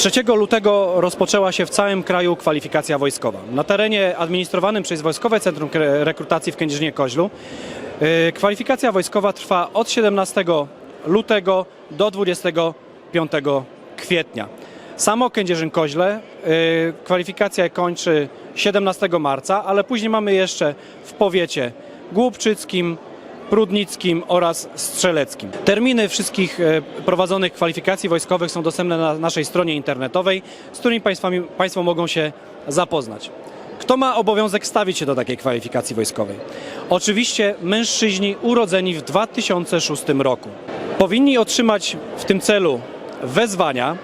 3 lutego rozpoczęła się w całym kraju kwalifikacja wojskowa. Na terenie administrowanym przez Wojskowe Centrum Rekrutacji w Kędzierzynie-Koźlu yy, kwalifikacja wojskowa trwa od 17 lutego do 25 kwietnia. Samo Kędzierzyn-Koźle yy, kwalifikację kończy 17 marca, ale później mamy jeszcze w powiecie głubczyckim, Prudnickim oraz Strzeleckim. Terminy wszystkich e, prowadzonych kwalifikacji wojskowych są dostępne na naszej stronie internetowej, z którymi państwami, Państwo mogą się zapoznać. Kto ma obowiązek stawić się do takiej kwalifikacji wojskowej? Oczywiście mężczyźni urodzeni w 2006 roku. Powinni otrzymać w tym celu wezwania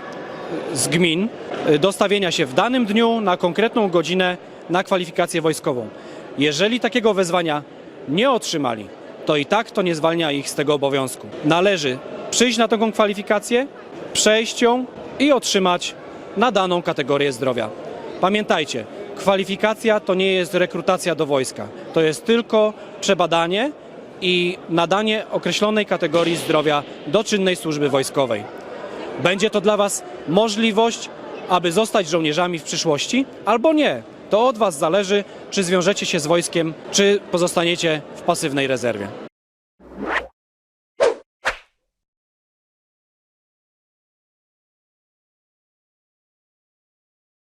z gmin y, do stawienia się w danym dniu na konkretną godzinę na kwalifikację wojskową. Jeżeli takiego wezwania nie otrzymali, to i tak to nie zwalnia ich z tego obowiązku. Należy przyjść na taką kwalifikację, przejść ją i otrzymać na daną kategorię zdrowia. Pamiętajcie, kwalifikacja to nie jest rekrutacja do wojska. To jest tylko przebadanie i nadanie określonej kategorii zdrowia do czynnej służby wojskowej. Będzie to dla Was możliwość, aby zostać żołnierzami w przyszłości, albo nie. To od Was zależy, czy zwiążecie się z wojskiem, czy pozostaniecie w pasywnej rezerwie.